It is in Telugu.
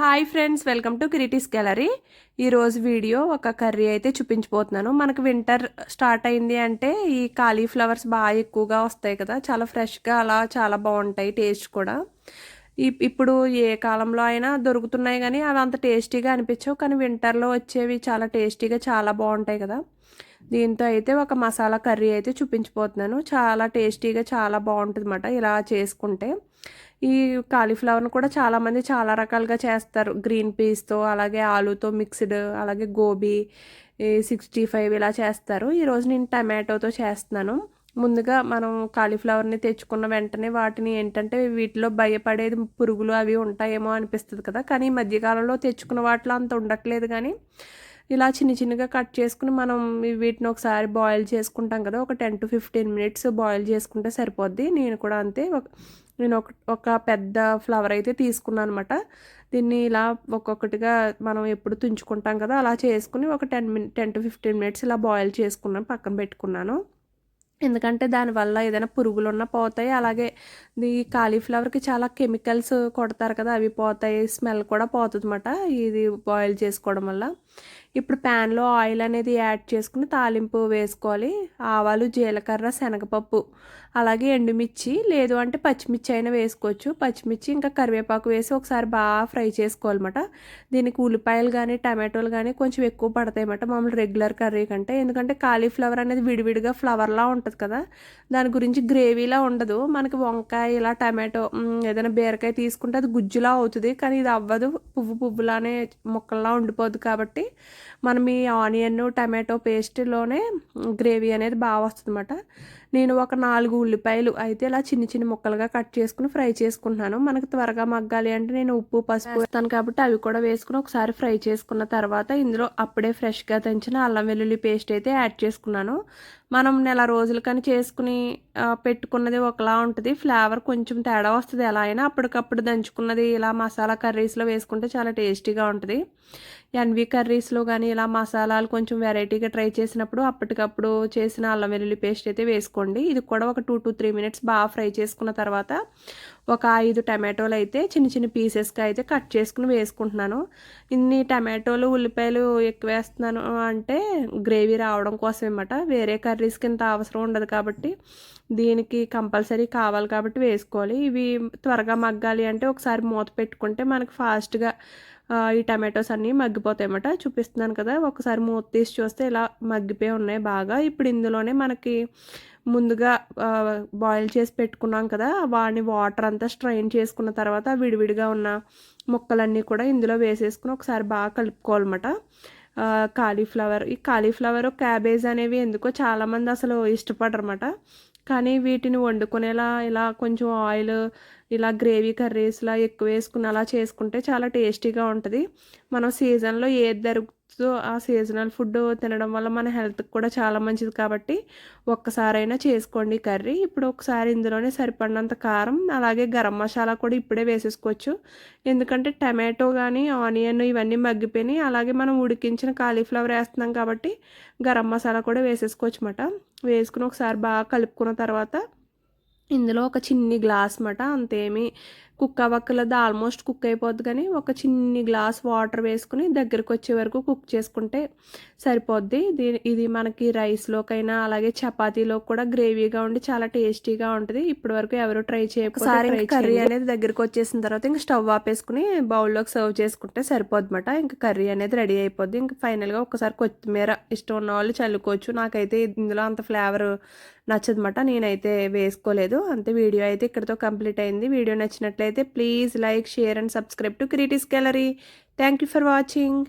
Hi friends welcome to Kriti's gallery. ఈరోజు వీడియో ఒక కర్రీ అయితే చూపించబోతున్నాను. మనకు వింటర్ స్టార్ట్ అయింది అంటే ఈ కాలీఫ్లవర్స్ బాగా ఎక్కువగా వస్తాయి కదా చాలా ఫ్రెష్గా అలా చాలా బాగుంటాయి టేస్ట్ కూడా. ఇప్పుడు ఏ కాలంలో అయినా దొరుకుతున్నాయి కానీ అవి అంత టేస్టీగా అనిపించవు కానీ వింటర్లో వచ్చేవి చాలా టేస్టీగా చాలా బాగుంటాయి కదా. దీంతో అయితే ఒక మసాలా కర్రీ అయితే చూపించిపోతున్నాను చాలా టేస్టీగా చాలా బాగుంటుంది ఇలా చేసుకుంటే. ఈ కాలీఫ్లవర్ను కూడా చాలామంది చాలా రకాలుగా చేస్తారు. గ్రీన్ పీస్తో అలాగే ఆలూతో మిక్స్డ్ అలాగే గోబీ సిక్స్టీ ఫైవ్ ఇలా చేస్తారు. ఈరోజు నేను టమాటోతో చేస్తున్నాను. ముందుగా మనం కాలీఫ్లవర్ని తెచ్చుకున్న వెంటనే వాటిని ఏంటంటే వీటిలో భయపడేది పురుగులు అవి ఉంటాయేమో అనిపిస్తుంది కదా. కానీ ఈ మధ్యకాలంలో తెచ్చుకున్న వాటిలో అంత ఉండట్లేదు కానీ ఇలా చిన్న చిన్నగా కట్ చేసుకుని మనం వీటిని ఒకసారి బాయిల్ చేసుకుంటాం కదా ఒక ten to fifteen minutes boil చేసుకుంటే సరిపోద్ది. నేను కూడా అంతే నేను ఒక ఒక పెద్ద ఫ్లవర్ అయితే తీసుకున్నాను అనమాట దీన్ని ఇలా ఒక్కొక్కటిగా మనం ఎప్పుడు తుంచుకుంటాం కదా అలా చేసుకుని ఒక ten minute ten to fifteen minutes ఇలా బాయిల్ చేసుకున్నాను పక్కన పెట్టుకున్నాను. ఎందుకంటే దానివల్ల ఏదైనా పురుగులు ఉన్న పోతాయి. అలాగే ఈ కాలీఫ్లవర్కి చాలా కెమికల్స్ కొడతారు కదా అవి పోతాయి స్మెల్ కూడా పోతుంది అన్నమాట ఇది బాయిల్ చేసుకోవడం వల్ల. ఇప్పుడు ప్యాన్లో ఆయిల్ అనేది యాడ్ చేసుకుని తాలింపు వేసుకోవాలి. ఆవాలు జీలకర్ర శనగపప్పు. అలాగే ఎండుమిర్చి లేదు అంటే పచ్చిమిర్చి అయినా వేసుకోవచ్చు. పచ్చిమిర్చి ఇంకా కరివేపాకు వేసి ఒకసారి బాగా ఫ్రై చేసుకోవాలన్నమాట. దీనికి ఉల్లిపాయలు కానీ టమాటోలు కానీ కొంచెం ఎక్కువ పడతాయి అన్నమాట మామూలు రెగ్యులర్ కర్రీ కంటే. ఎందుకంటే కాలీఫ్లవర్ అనేది విడివిడిగా ఫ్లవర్లా ఉంటుంది కదా. దాని గురించి గ్రేవీలా ఉండదు. మనకి వంకాయ ఇలా టమాటో ఏదైనా బీరకాయ తీసుకుంటే అది గుజ్జులా అవుతుంది. కానీ ఇది అవ్వదు. పువ్వు పువ్వులానే ముక్కల్లా ఉండిపోద్ది కాబట్టి మనం ఈ ఆనియన్ టమాటో పేస్ట్లోనే గ్రేవీ అనేది బాగా వస్తుంది నేను ఒక నాలుగు ఉల్లిపాయలు అయితే ఇలా చిన్న చిన్న ముక్కలుగా కట్ చేసుకుని ఫ్రై చేసుకుంటున్నాను. మనకు త్వరగా మగ్గాలి అంటే నేను ఉప్పు పసుపు వేస్తాను కాబట్టి అవి కూడా వేసుకుని ఒకసారి ఫ్రై చేసుకున్న తర్వాత ఇందులో అప్పుడే ఫ్రెష్గా తెంచిన అల్లం వెల్లుల్లి పేస్ట్ అయితే యాడ్ చేసుకున్నాను. మనం నెల రోజులు కానీ చేసుకుని పెట్టుకున్నది ఒకలా ఉంటుంది. ఫ్లేవర్ కొంచెం తేడా వస్తుంది. ఎలా అయినా అప్పటికప్పుడు దంచుకున్నది ఇలా మసాలా కర్రీస్లో వేసుకుంటే చాలా టేస్టీగా ఉంటుంది. ఎన్వి కర్రీస్లో కానీ ఇలా మసాలాలు కొంచెం వెరైటీగా ట్రై చేసినప్పుడు అప్పటికప్పుడు చేసిన అల్లం వెల్లుల్లి పేస్ట్ అయితే వేసుకోండి. ఇది కూడా ఒక టూ టు త్రీ మినిట్స్ బాగా ఫ్రై చేసుకున్న తర్వాత ఒక ఐదు టమాటోలు అయితే చిన్న చిన్న పీసెస్గా అయితే కట్ చేసుకుని వేసుకుంటున్నాను. ఇన్ని టమాటోలు ఉల్లిపాయలు ఎక్కువ వేస్తున్నాను అంటే గ్రేవీ రావడం కోసం అనమాట వేరే కర్రీస్కి ఇంత అవసరం ఉండదు కాబట్టి దీనికి కంపల్సరీ కావాలి కాబట్టి వేసుకోవాలి. ఇవి త్వరగా మగ్గాలి అంటే ఒకసారి మూత పెట్టుకుంటే మనకు ఫాస్ట్గా ఈ టమాటోస్ అన్నీ మగ్గిపోతాయి అన్నమాట. చూపిస్తున్నాను కదా ఒకసారి మూత తీసి చూస్తే ఇలా మగ్గిపోయి ఉన్నాయి బాగా. ఇప్పుడు ఇందులోనే మనకి ముందుగా బాయిల్ చేసి పెట్టుకున్నాం కదా వాడిని వాటర్ అంతా స్ట్రైన్ చేసుకున్న తర్వాత విడివిడిగా ఉన్న ముక్కలన్నీ కూడా ఇందులో వేసేసుకుని ఒకసారి బాగా కలుపుకోవాలన్నమాట. కాలీఫ్లవర్ ఈ కాలీఫ్లవర్ క్యాబేజ్ అనేవి ఎందుకో చాలామంది అసలు ఇష్టపడరమాట కానీ వీటిని వండుకునేలా ఇలా కొంచెం ఆయిల్ ఇలా గ్రేవీ కర్రీస్లా ఎక్కువ వేసుకుని అలా చేసుకుంటే చాలా టేస్టీగా ఉంటుంది. మనం సీజన్లో ఏది సో ఆ సీజనల్ ఫుడ్ తినడం వల్ల మన హెల్త్కి కూడా చాలా మంచిది కాబట్టి ఒక్కసారైనా చేసుకోండి కర్రీ. ఇప్పుడు ఒకసారి ఇందులోనే సరిపడినంత కారం అలాగే గరం మసాలా కూడా ఇప్పుడే వేసేసుకోవచ్చు. ఎందుకంటే టమాటో కానీ ఆనియన్ ఇవన్నీ మగ్గిపోయినాయి. అలాగే మనం ఉడికించిన కాలీఫ్లవర్ వేస్తున్నాం కాబట్టి గరం మసాలా కూడా వేసేసుకోవచ్చు అన్నమాట వేసుకుని ఒకసారి బాగా కలుపుకున్న తర్వాత ఇందులో ఒక చిన్ని గ్లాస్ మాట అంతేమి కుక్క వక్కలది ఆల్మోస్ట్ కుక్ అయిపోద్ది కానీ ఒక చిన్ని గ్లాస్ వాటర్ వేసుకుని దగ్గరకు వచ్చే వరకు కుక్ చేసుకుంటే సరిపోద్ది. ఇది మనకి రైస్లోకైనా అలాగే చపాతీలో కూడా గ్రేవీగా ఉండి చాలా టేస్టీగా ఉంటుంది. ఇప్పటి వరకు ఎవరు ట్రై చేయకపోతే కర్రీ అనేది దగ్గరకు వచ్చేసిన తర్వాత ఇంకా స్టవ్ ఆపేసుకుని బౌల్లోకి సర్వ్ చేసుకుంటే సరిపోద్దన్నమాట. ఇంకా కర్రీ అనేది రెడీ అయిపోద్ది. ఇంకా ఫైనల్గా ఒకసారి కొత్తిమీర ఇష్టం ఉన్న వాళ్ళు చల్లుకోవచ్చు. నాకైతే ఇందులో అంత ఫ్లేవర్ నచ్చదన్నమాట. నేనైతే వేసుకోలేదు. అంతే వీడియో అయితే ఇక్కడితో కంప్లీట్ అయింది. వీడియో నచ్చినట్లయితే please like share and subscribe to critics gallery thank you for watching